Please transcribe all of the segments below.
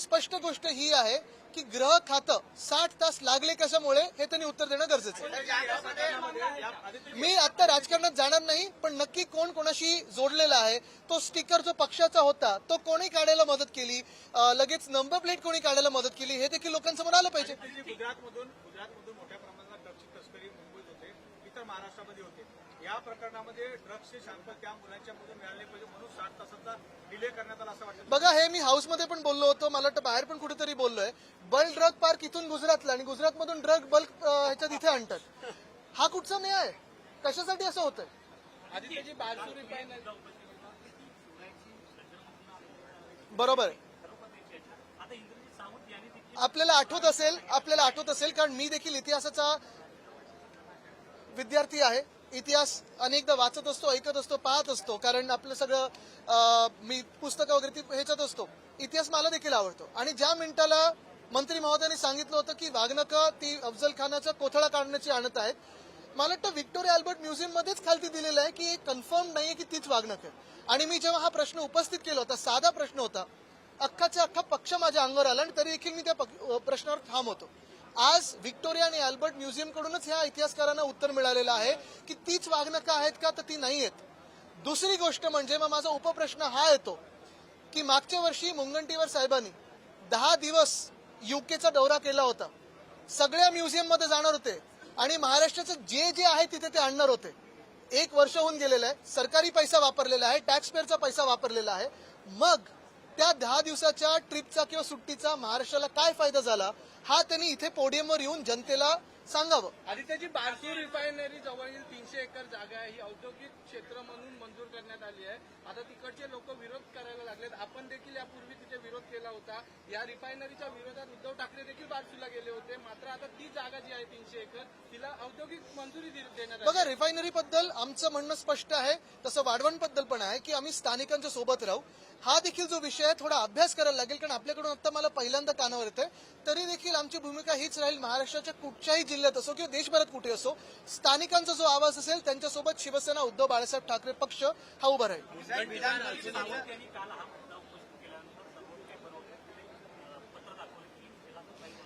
स्पष्ट गोष्ट ही आहे की ग्रह खातं साठ तास लागले कशामुळे हे त्यांनी उत्तर देणं गरजेचं आहे. मी आता राजकारणात जाणार नाही पण नक्की कोण कोणाशी जोडलेला आहे तो स्टिकर जो पक्षाचा होता तो कोणी काढायला मदत केली लगेच नंबर प्लेट कोणी काढायला मदत केली हे देखील लोकांसमोर आलं पाहिजे. महाराष्ट्रामध्ये होते. या प्रकरणामध्ये ड्रग्सचे सॅम्पल त्या मुलांच्या मधून मिळाले पाहिजे म्हणून बघा हे मी हाऊसमध्ये पण बोललो होतो. मला वाटतं बाहेर पण कुठेतरी बोललोय. बल्क ड्रग पार्क इथून गुजरातला आणि गुजरातमधून ड्रग बल्क ह्याच्यात इथे आणतात. हा कुठचा न्याय आहे? कशासाठी असं होतंय? बरोबर. आहे आपल्याला आठवत असेल आपल्याला आठवत असेल कारण मी देखील इतिहासाचा विद्यार्थी आहे. इतिहास अनेकदा वाचत असतो ऐकत असतो पाहत असतो कारण आपलं सगळं मी पुस्तकं वगैरे ती ह्याच्यात असतो. इतिहास मला देखील आवडतो. आणि ज्या मिनिटाला मंत्री महोदयांनी सांगितलं होतं की वाघनका ती अफजल खानाचा कोथळा काढण्याची आणत आहेत मला वाटतं व्हिक्टोरिया अल्बर्ट म्युझियम मध्येच खालती दिलेलं आहे की कन्फर्म नाहीये की तीच वागणक आहे. आणि मी जेव्हा हा प्रश्न उपस्थित केला होता साधा प्रश्न होता अख्खाचा अख्खा पक्ष माझ्या अंगावर आला आणि तरी देखील मी त्या प्रश्नावर ठाम होतो. आज व्हिक्टोरिया आणि अल्बर्ट म्युझियमकडूनच ह्या इतिहासकारांना उत्तर मिळालेलं आहे की तीच वाघनका आहेत का तर ती नाही आहेत. दुसरी गोष्ट म्हणजे मग माझा उपप्रश्न हा येतो की मागच्या वर्षी मुंगंटीवर साहेबांनी दहा दिवस युकेचा दौरा केला होता. सगळ्या म्युझियममध्ये जाणार होते आणि महाराष्ट्राचं जे जे आहे तिथे ते आणणार होते. एक वर्ष होऊन गेलेलं आहे. सरकारी पैसा वापरलेला आहे टॅक्सपेअरचा पैसा वापरलेला आहे. मग त्या दहा दिवसाच्या ट्रिपचा किंवा सुट्टीचा महाराष्ट्राला काय फायदा झाला हा त्यांनी इथे पोडियमवर येऊन जनतेला सांगावं. आणि त्याची बारसूर रिफायनरी जवळील तीनशे एकर जागा आहे. ही औद्योगिक क्षेत्र म्हणून मंजूर करण्यात आली आहे. आता तिकडचे लोक विरोध करायला लागलेत. आपण देखील यापूर्वी तिथे विरोध केला होता. या रिफायनरीच्या विरोधात उद्धव ठाकरे देखील बारसूला गेले होते. मात्र आता ती जागा जी आहे तीनशे एकर तिला औद्योगिक मंजुरी देण्यात बघा रिफायनरी बद्दल आमचं म्हणणं स्पष्ट आहे. तसं वाढवणबद्दल पण आहे की आम्ही स्थानिकांच्या सोबत राहू. हा देखील जो विषय आहे थोडा अभ्यास करायला लागेल कारण आपल्याकडून आता मला पहिल्यांदा कानावर येते तरी देखील आमची भूमिका हीच राहील. महाराष्ट्राच्या कुठच्याही जिल्ह्यात असो किंवा देशभरात कुठे असो स्थानिकांचा जो आवाज असेल त्यांच्यासोबत शिवसेना उद्धव बाळासाहेब ठाकरे पक्ष हा उभा राहील.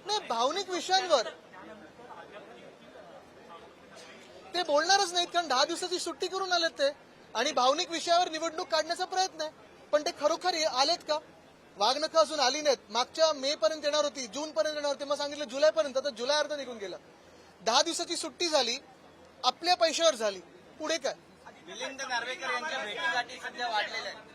नाही भावनिक विषयांवर. ते बोलणारच नाहीत कारण दहा दिवसाची सुट्टी करून आलेत ते. आणि भावनिक विषयावर निवडणूक काढण्याचा प्रयत्न आहे. पण ते खरोखर आलेत का? वाघनखं अजून आली नाहीत. मागच्या मे पर्यंत येणार होती जून पर्यंत येणार होती. मग सांगितलं जुलै पर्यंत आता जुलै अर्ध निघून गेला. दहा दिवसाची सुट्टी झाली आपल्या पैशावर झाली. पुढे काय? मिलिंद नार्वेकर यांच्या भेटीगाठी सध्या वाढलेल्या आहेत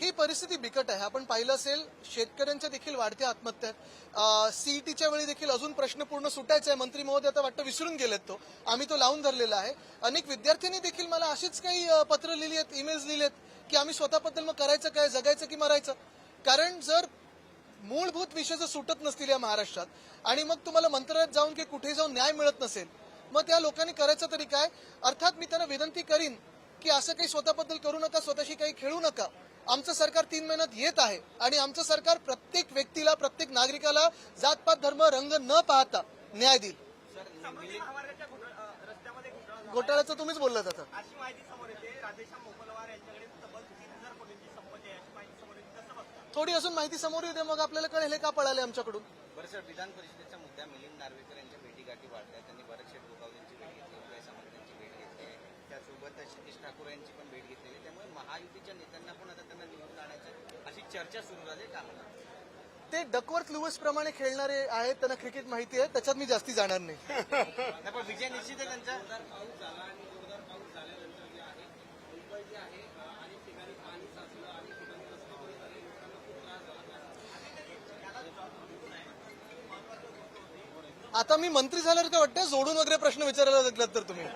ही परिस्थिती बिकट आहे. आपण पाहिलं असेल शेतकऱ्यांच्या देखील वाढत्या आत्महत्या आहेत. सीईटीच्या वेळी देखील अजून प्रश्न पूर्ण सुटायचा आहे. मंत्री महोदय आता वाटतं विसरून गेलेत तो. आम्ही तो लावून धरलेला आहे. अनेक विद्यार्थ्यांनी देखील मला अशीच काही पत्र लिहिली आहेत ईमेल्स लिहिले आहेत की आम्ही स्वतःबद्दल मग करायचं काय? जगायचं की मरायचं? कारण जर मूलभूत विषय जर सुटत नसतील या महाराष्ट्रात आणि मग तुम्हाला मंत्रालयात जाऊन की कुठे जाऊन न्याय मिळत नसेल मग त्या लोकांनी करायचं तरी काय? अर्थात मी त्यांना विनंती करीन की असं काही स्वतःबद्दल करू नका स्वतःशी काही खेळू नका. आमचं सरकार तीन महिन्यात येत आहे आणि आमचं सरकार प्रत्येक व्यक्तीला प्रत्येक नागरिकाला जातपात धर्म रंग न पाहता न्याय देईल. घोटाळ्याचं तुम्हीच बोललात आता अशी माहिती समोर येते राधेश्याम मोपलवार यांच्याकडे तब्बल तीन हजार कोटींची संपत्ती आहे अशी माहिती समोर येते कसं बघता थोडी अजून माहिती समोर येते मग आपल्याला कळेल हे का पळाले आमच्याकडून. बरं सर विधान परिषदेच्या मुद्द्या मिलिंद नार्वेकर यांच्या भेटीगाठी वाढल्या. त्यांनी भरत शेठ गोगावलेंची भेट घेतली उदय सामंत यांची भेट घेतली. त्यासोबत सतीश ठाकूर यांची पण भेट घेतलेली. त्यामुळे महायुतीच्या नेत्यांना पण आता त्यांना निवडून आणायची अशी चर्चा सुरू झाली का ते डकवर्थ लुईस प्रमाणे खेळणारे आहेत त्यांना क्रिकेट माहिती आहे त्याच्यात मी जास्ती जाणार नाही. नाही, पण विजय निश्चित आहे त्यांचा आता मी मंत्री झाल्यावर काय वाटतं जोडून वगैरे प्रश्न विचारायला लागलात तर तुम्ही.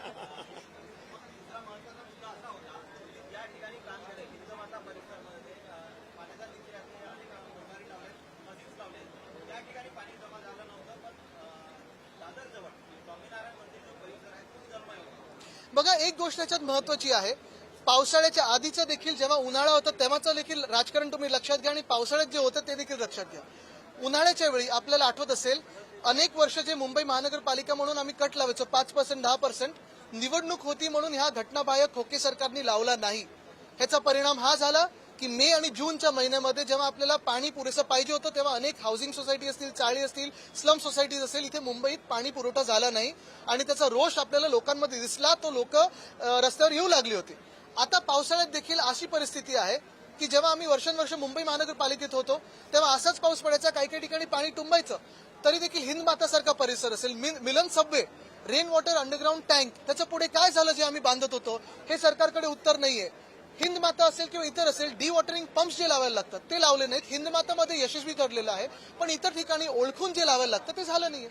बघा एक गोष्ट याच्यात महत्वाची आहे. पावसाळ्याच्या आधीचा देखील जेव्हा उन्हाळा होता तेव्हाचं देखील राजकारण तुम्ही लक्षात घ्या आणि पावसाळ्यात जे होतं ते देखील लक्षात घ्या. उन्हाळ्याच्या वेळी आपल्याला आठवत असेल अनेक वर्ष जे मुंबई महानगरपालिका म्हणून आम्ही कट लावायचो पाच पर्सेंट दहा पर्सेंट निवडणूक होती म्हणून ह्या घटनाबाह्य खोके सरकारने लावला नाही. ह्याचा परिणाम हा झाला की मे आणि जूनच्या महिन्यामध्ये जेव्हा आपल्याला पाणी पुरेसं पाहिजे होतं तेव्हा अनेक हाऊसिंग सोसायटी असतील चाळी असतील स्लम सोसायटीज असेल इथे मुंबईत पाणी पुरवठा झाला नाही. आणि त्याचा रोष आपल्याला लोकांमध्ये दिसला तो लोक रस्त्यावर येऊ लागली होती. आता पावसाळ्यात देखील अशी परिस्थिती आहे की जेव्हा आम्ही वर्षानुवर्ष मुंबई महानगरपालिकेत होतो तेव्हा असाच पाऊस पडायचा काही काही ठिकाणी पाणी तुंबायचं तरी देखील हिंद मातासारखा परिसर असेल. Mill- Milan subway rain water underground tank त्याच्या पुढे काय झालं जे आम्ही बांधत होतो हे सरकारकडे उत्तर नाहीये. हिंद माता असेल किंवा इतर असेल डी वॉटरिंग पंप्स जे लावायला लागतात ते लावले नाहीत. हिंद मातामध्ये यशस्वी ठरलेलं आहे पण इतर ठिकाणी ओळखून जे लावायला लागतं ते झालं नाहीये.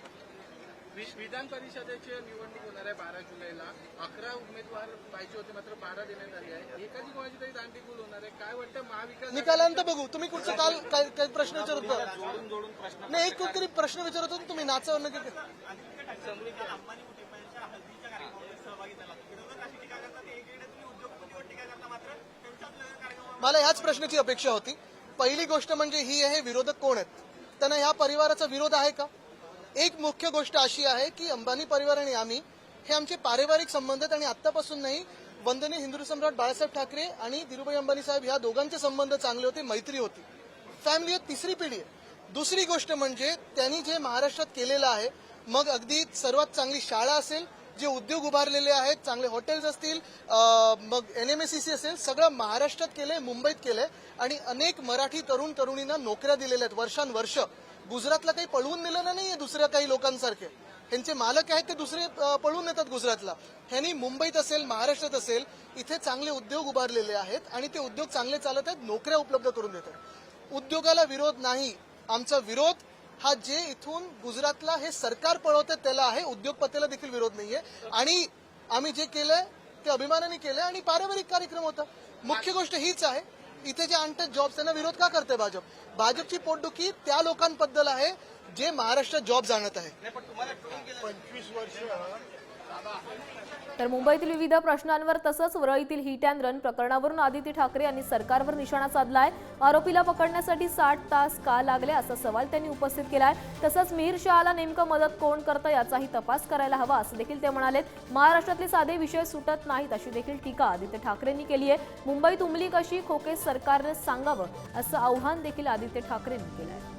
विधान परिषदेची निवडणूक होणार आहे बारा जुलैला. अकरा उमेदवार पाहिजे होते मात्र बारा देण्यात आली आहे. एखादी कोणाची तरी दांडीकूल होणार आहे. काय वाटतं? महाविकास निकालांत बघू. तुम्ही कुठचं काल काय काय प्रश्न विचारत होता? जोडून जोडून प्रश्न नाही एक कुठतरी प्रश्न विचारत होता तुम्ही नाचावर नक्की मला ह्याच प्रश्नाची अपेक्षा होती. पहिली गोष्ट म्हणजे ही आहे विरोधक कोण आहेत? त्यांना ह्या परिवाराचा विरोध आहे का? एक मुख्य गोष्ट अशी आहे की अंबानी परिवार आणि आम्ही हे आमचे पारिवारिक संबंध आहेत आणि आतापासून नाही वंदनीय हिंदू सम्राट बाळासाहेब ठाकरे आणि धीरुभाई अंबानी साहेब ह्या दोघांचे संबंध चांगले होते मैत्री होती. फॅमिली आहे तिसरी पिढी आहे. दुसरी गोष्ट म्हणजे त्यांनी जे महाराष्ट्रात केलेलं आहे मग अगदी सर्वात चांगली शाळा असेल जे उद्योग उभारलेले आहेत चांगले हॉटेल्स असतील मग N M S C C असेल सगळं महाराष्ट्रात केलंय मुंबईत केलंय आणि अनेक मराठी तरुण तरुणींना नोकऱ्या दिलेल्या आहेत वर्षानुवर्ष. गुजरातला काही पळवून दिलेलं नाहीये दुसऱ्या काही लोकांसारखे. ह्यांचे मालक आहेत ते दुसरे पळून येतात गुजरातला. ह्यांनी मुंबईत असेल महाराष्ट्रात असेल इथे चांगले उद्योग उभारलेले आहेत आणि ते उद्योग चांगले चालत आहेत नोकऱ्या उपलब्ध करून देतात उद्योगाला विरोध नाही. आमचा विरोध हा जे इथून गुजरातला हे सरकार पळवतं त्याला आहे उद्योगपतीला देखील विरोध नाहीये. आणि आम्ही जे केलंय ते अभिमानाने केलंय आणि पारंपरिक कार्यक्रम होता. मुख्य गोष्ट हीच आहे इथे जे आणतात जॉब्स त्यांना विरोध का करते भाजप? भाजपची पोटदुखी त्या लोकांबद्दल आहे जे महाराष्ट्रात जॉब जाणत आहे. नाही पण तुम्हाला ट्रोल केलं तर मुंबईतील विविध प्रश्नांवर तसंच वरळीतील हिट अँड रन प्रकरणावरून आदित्य ठाकरे यांनी सरकारवर निशाणा साधलाय. आरोपीला पकडण्यासाठी साठ तास का लागले असा सवाल त्यांनी उपस्थित केलाय. तसंच मिहीर शहाला नेमकं मदत कोण करतं याचाही तपास करायला हवा असं देखील ते म्हणाले महाराष्ट्रातले साधे विषय सुटत नाहीत अशी देखील टीका आदित्य ठाकरेंनी केली आहे. मुंबईत उमली कशी खोके सरकारने सांगावं असं आव्हान देखील आदित्य ठाकरेंनी केलं आहे